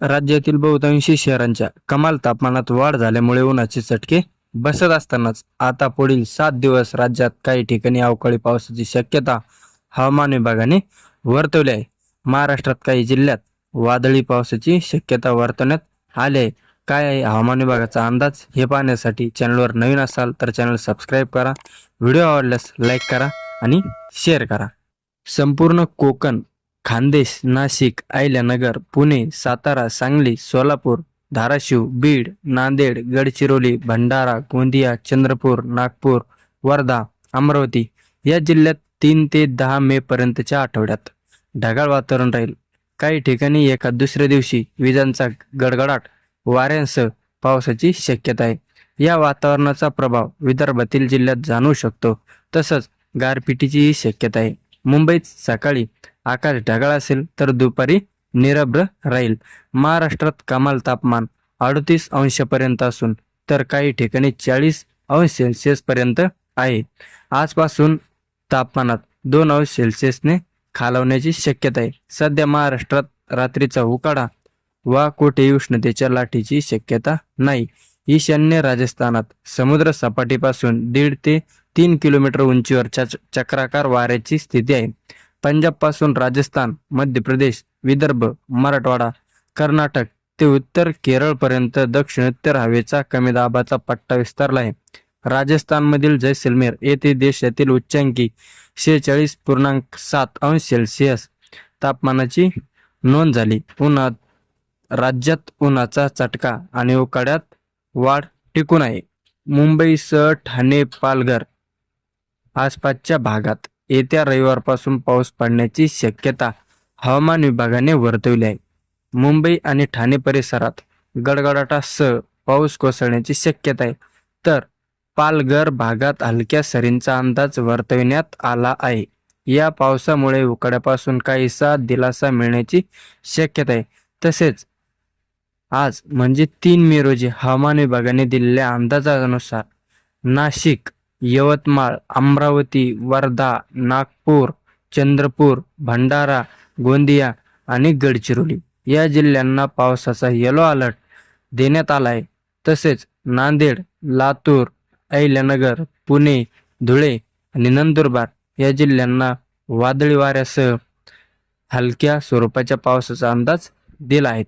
राज्यातील बहुतांशी शहरांच्या कमाल तापमानात वाढ झाल्यामुळे उन्हाचे चटके बसत असतानाच आता पुढील सात दिवस राज्यात काही ठिकाणी अवकाळी पावसाची शक्यता हवामान विभागाने वर्तवली आहे. महाराष्ट्रात काही जिल्ह्यात वादळी पावसाची शक्यता वर्तवण्यात आली आहे. काय आहे हवामान विभागाचा अंदाज हे पाहण्यासाठी चॅनलवर नवीन असाल तर चॅनल सबस्क्राईब करा. व्हिडिओ आवडल्यास लाईक करा आणि शेअर करा. संपूर्ण कोकण खानदेश नाशिक अहिल्यानगर पुणे सातारा सांगली सोलापूर धाराशिव बीड नांदेड गडचिरोली भंडारा गोंदिया चंद्रपूर नागपूर वर्धा अमरावती या जिल्ह्यात तीन ते दहा मे पर्यंतच्या आठवड्यात ढगाळ वातावरण राहील. काही ठिकाणी एका दुसऱ्या दिवशी विजांचा गडगडाट वाऱ्यांसह पावसाची शक्यता आहे. या वातावरणाचा प्रभाव विदर्भातील जिल्ह्यात जाणवू शकतो. तसंच गारपिटीचीही शक्यता आहे. मुंबईत सकाळी आकाश ढगाळ असेल तर दुपारी निरभ्र राहील. महाराष्ट्रात कमाल तापमान अडतीस अंशपर्यंत असून तर काही ठिकाणी चाळीस अंश सेल्सिअस पर्यंत आहे. आजपासून तापमानात दोन अंश सेल्सिअसने खालावण्याची शक्यता आहे. सध्या महाराष्ट्रात रात्रीचा उकाडा वा कोठेही उष्णतेच्या लाटेची शक्यता नाही. ईशान्य राजस्थानात समुद्र सपाटीपासून दीड ते तीन किलोमीटर उंचीवर चच- चक्राकार वाऱ्याची स्थिती आहे. पंजाबपासून राजस्थान मध्य प्रदेश विदर्भ मराठवाडा कर्नाटक ते उत्तर केरळपर्यंत दक्षिणोत्तर हवेचा कमी दाबाचा पट्टा विस्तारला आहे. राजस्थानमधील जैसलमेर येथे देशातील उच्चांकी शेहेचाळीस पूर्णांक सात अंश सेल्सिअस तापमानाची नोंद झाली. उन्हात राज्यात उन्हाचा चटका आणि उकाड्यात वाढ टिकून आहे. मुंबईसह ठाणे पालघर आसपासच्या भागात येत्या रविवारपासून पाऊस पडण्याची शक्यता हवामान विभागाने वर्तवली आहे. मुंबई आणि ठाणे परिसरात गडगडाटासह पाऊस कोसळण्याची शक्यता आहे. तर पालघर भागात हलक्या सरींचा अंदाज वर्तविण्यात आला आहे. या पावसामुळे उकड्यापासून काहीसा दिलासा मिळण्याची शक्यता आहे. तसेच आज म्हणजे तीन मे रोजी हवामान विभागाने दिलेल्या अंदाजानुसार नाशिक यवतमाळ अमरावती वर्धा नागपूर चंद्रपूर भंडारा गोंदिया आणि गडचिरोली या जिल्ह्यांना पावसाचा येलो अलर्ट देण्यात आला आहे तसेच नांदेड लातूर अहिल्यानगर पुणे धुळे आणि नंदुरबार या जिल्ह्यांना वादळी वाऱ्यासह हलक्या स्वरूपाच्या पावसाचा अंदाज दिला आहे.